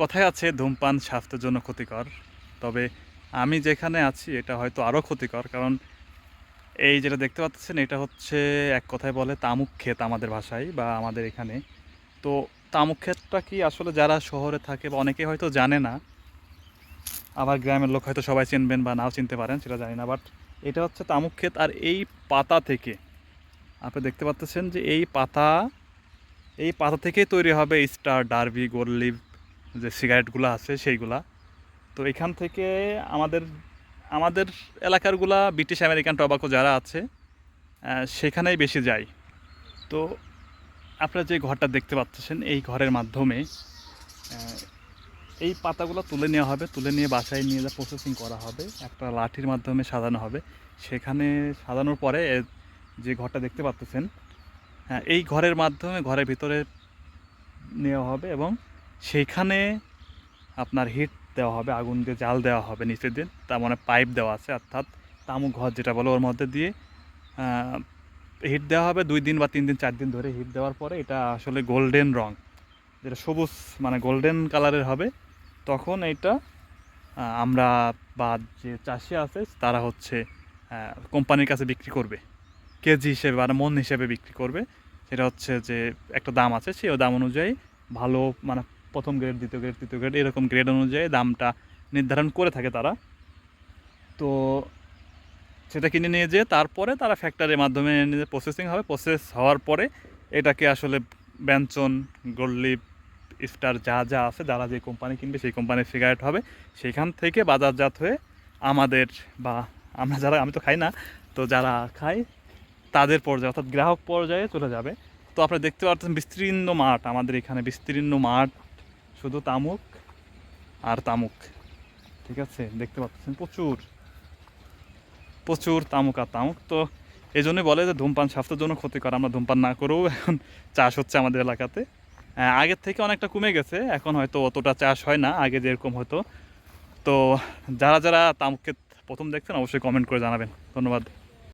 কথায় আছে, ধূমপান স্বাস্থ্যের জন্য ক্ষতিকর। তবে আমি যেখানে আছি, এটা হয়তো আরও ক্ষতিকর, কারণ এই যেটা দেখতে পাচ্ছেন, এটা হচ্ছে এক কথায় বলে তামুক ক্ষেত আমাদের ভাষায় বা আমাদের এখানে। তো তামুক ক্ষেতটা কি আসলে যারা শহরে থাকে বা অনেকে হয়তো জানে না, আবার গ্রামের লোক হয়তো সবাই চিনবেন বা নাও চিনতে পারেন, সেটা জানি না বাট এটা হচ্ছে তামুক ক্ষেত আর এই পাতা থেকে। আপনি দেখতে পাচ্ছেন যে এই পাতা এই পাতা থেকেই তৈরি হবে স্টার, ডার্বি গোল্লিভ যে সিগারেটগুলো আছে সেইগুলা। তো এখান থেকে আমাদের আমাদের এলাকারগুলা ব্রিটিশ আমেরিকান টবাকো যারা আছে সেখানেই বেশি যায়। তো আপনারা যে ঘরটা দেখতে পাচ্ছেন, এই ঘরের মাধ্যমে এই পাতাগুলো তুলে নেওয়া হবে, তুলে নিয়ে বাসায় নিয়ে যা প্রসেসিং করা হবে, একটা লাঠির মাধ্যমে সাজানো হবে। সেখানে সাজানোর পরে যে ঘরটা দেখতে পাচ্ছেন হ্যাঁ এই ঘরের মাধ্যমে ঘরের ভিতরে নেওয়া হবে এবং সেইখানে আপনার হিট দেওয়া হবে, আগুন দিয়ে জাল দেওয়া হবে নিচের দিন তার মানে পাইপ দেওয়া আছে, অর্থাৎ তামুক ঘর যেটা বলো ওর মধ্যে দিয়ে হিট দেওয়া হবে দুই দিন বা তিন দিন, চার দিন ধরে হিট দেওয়ার পরে এটা আসলে গোল্ডেন রং। যেটা সবুজ মানে গোল্ডেন কালারের হবে, তখন এইটা আমরা বা যে চাষি আছে, তারা হচ্ছে কোম্পানির কাছে বিক্রি করবে। কেজি হিসেবে মানে মন হিসেবে বিক্রি করবে। সেটা হচ্ছে যে একটা দাম আছে, সেই দাম অনুযায়ী ভালো মানে প্রথম গ্রেড দ্বিতীয় গ্রেড তৃতীয় গ্রেড এরকম গ্রেড অনুযায়ী দামটা নির্ধারণ করে থাকে তারা। তো সেটা কিনে নিয়ে যেয়ে তারপরে তারা ফ্যাক্টরির মাধ্যমে নিজে প্রসেসিং হবে। প্রসেস হওয়ার পরে এটাকে আসলে ব্যঞ্চন গোল্ডলিপ স্টার যা যা আছে, যারা যে কোম্পানি কিনবে সেই কোম্পানির সিগারেট হবে। সেখান থেকে বাজারজাত হয়ে আমাদের বা আমরা যারা, আমি তো খাই না, তো যারা খাই তাদের পর্যায়ে, অর্থাৎ গ্রাহক পর্যায়ে চলে যাবে। তো আপনারা দেখতে পাচ্ছেন বিস্তীর্ণ মাঠ, আমাদের এখানে বিস্তীর্ণ মাঠ শুধু তামুক আর তামুক, ঠিক আছে? দেখতে পাচ্ছেন প্রচুর প্রচুর তামুক আর তামুক। তো এই জন্যই বলে যে ধূমপান স্বাস্থ্যের জন্য ক্ষতিকর, আমরা ধূমপান না করেও এখন চাষ হচ্ছে আমাদের এলাকাতে। আগের থেকে অনেকটা কমে গেছে, এখন হয়তো অতটা চাষ হয় না, আগে যেরকম হতো। তো যারা যারা তামুককে প্রথম দেখছেন, অবশ্যই কমেন্ট করে জানাবেন। ধন্যবাদ।